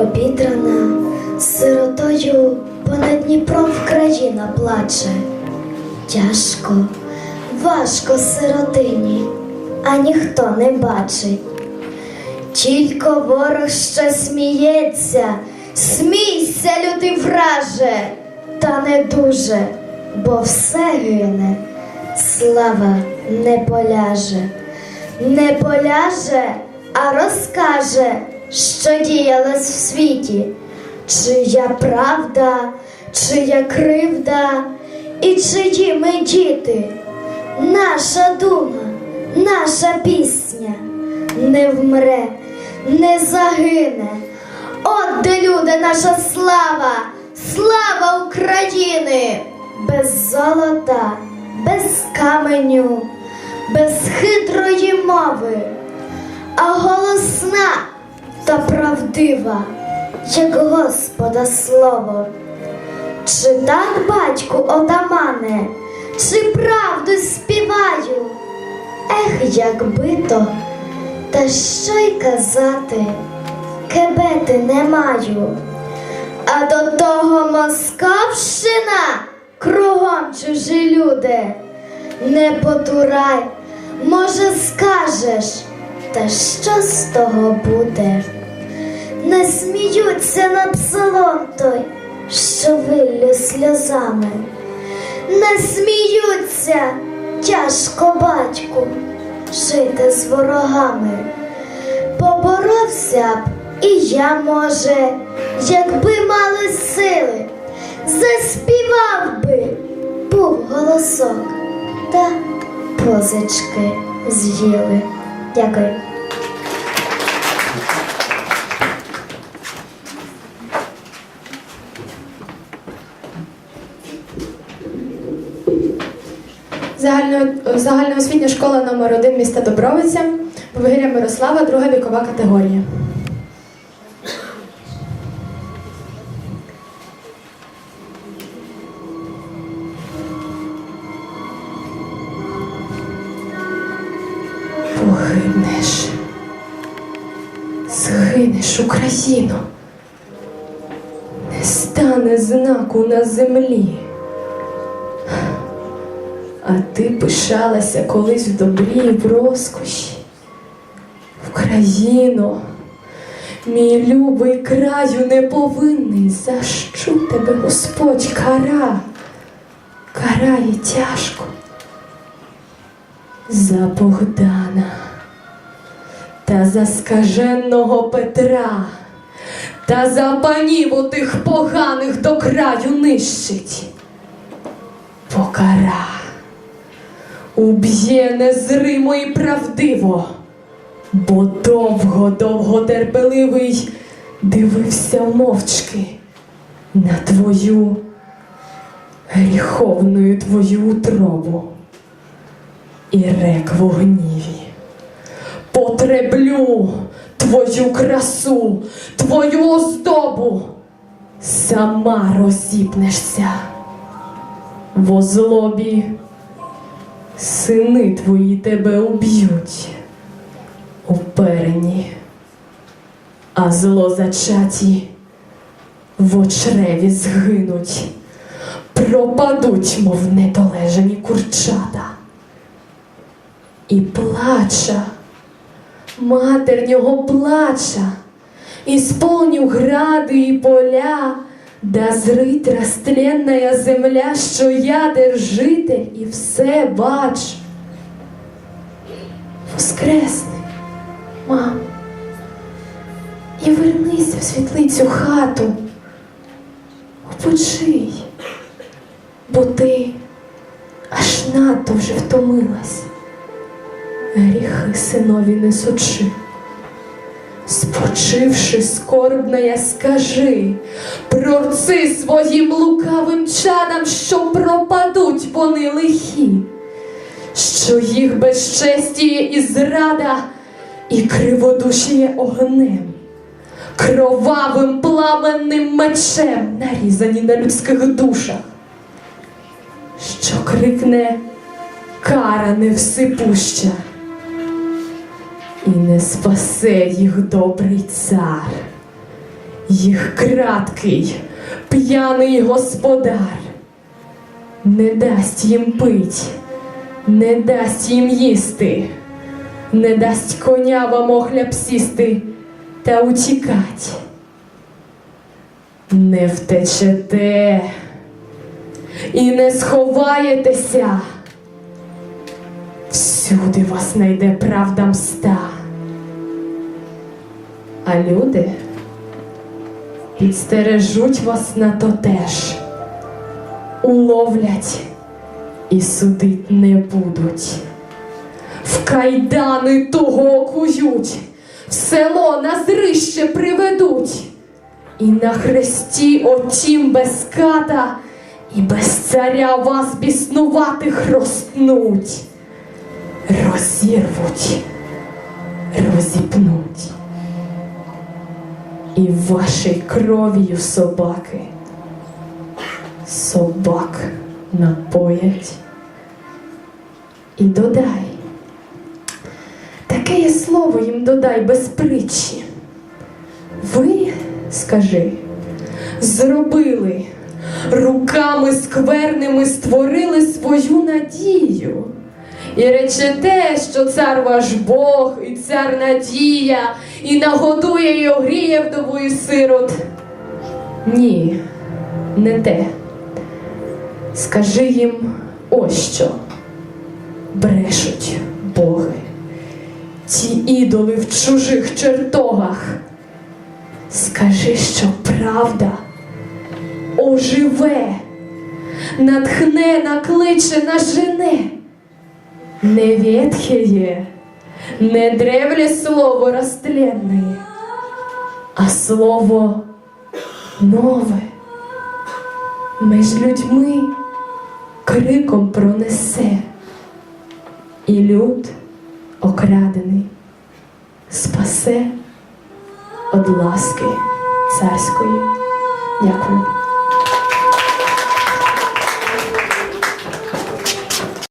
Обідрана сиротою понад Дніпром Вкраїна плаче. Тяжко, важко сиротині, а ніхто не бачить. Тільки ворог ще сміється, смійся, лютий враже, та не дуже, бо все гине, слава не поляже, не поляже, а розкаже, що діялось в світі, чия правда, чия кривда і чиї ми діти. Наша дума, наша пісня не вмре, не загине. От де люди, наша слава, слава України! Без золота, без каменю, без хитрої мови, а голосна та правдива, як Господа слово. Чи так, батьку, отамане, чи правду співаю? Ех, якби то, та що й казати, кебети не маю. А до того Московщина кругом чужі люди. Не потурай, може, скажеш, та що з того буде? Не сміються над селом той, що виллю сльозами. Не сміються, тяжко батьку, жити з ворогами. Поборовся б і я, може, якби мали сили, заспівав би, був голосок, та позички з'їли. Дякую. Загально, загальноосвітня школа номер 1 міста Добровиця, Повигір'я Мирослава, друга вікова категорія. Погибнеш. Згинеш Україну. Не стане знаку на землі. А ти пишалася колись в добрі і в розкоші. Україно, мій любий краю неповинний, за що тебе Господь кара, карає тяжко. За Богдана та за скаженого Петра, та за панів отих поганих до краю нищить. Покара уб'є незримо і правдиво, бо довго-довго терпеливий дивився мовчки на твою гріховною твою утробу і рек в. Потреблю твою красу, твою оздобу, сама розіпнешся в озлобі сини твої тебе уб'ють. У а злозачаті в очреві згинуть, пропадуть, мов недолежані курчата. І плача, матернього плача, ісполню гради і поля, да зрить растленная земля, що я держитель і все бач. Воскресни, мам, і вернися в світлицю хату, опочий, бо ти аж надто вже втомилась, гріхи синові несучи. Спочивши скорбная, скажи, прорци своїм лукавим чадам, що пропадуть вони лихі, що їх безчестіє і зрада, і криводушіє огнем, кровавим пламенним мечем, нарізані на людських душах, що крикне кара невсипуща і не спасе їх добрий цар, їх краткий, п'яний господар не дасть їм пить, не дасть їм їсти, не дасть коня вам охляб сісти та утікать. Не втечете і не сховаєтеся. Всюди вас найде правда мста. А люди підстережуть вас на то теж, уловлять і судить не будуть. В кайдани того окують, в село на зрище приведуть, і на хресті отім без ката, і без царя вас біснуватих розтнуть, розірвуть, розіпнуть. І вашій кров'ю собаки собак напоять. І додай. Таке є слово їм додай без притчі. Ви, скажи, зробили, руками скверними створили свою надію. І речете, що цар ваш Бог, і цар надія, і нагодує і огріє вдову сирот. Ні, не те. Скажи їм ось що. Брешуть боги, ті ідоли в чужих чертогах. Скажи, що правда оживе, натхне, накличе, нажене. Не ветхее, не древле слово растленное, а слово нове між людьми криком пронесе, і люд окрадений спасе од ласки царської. Дякую.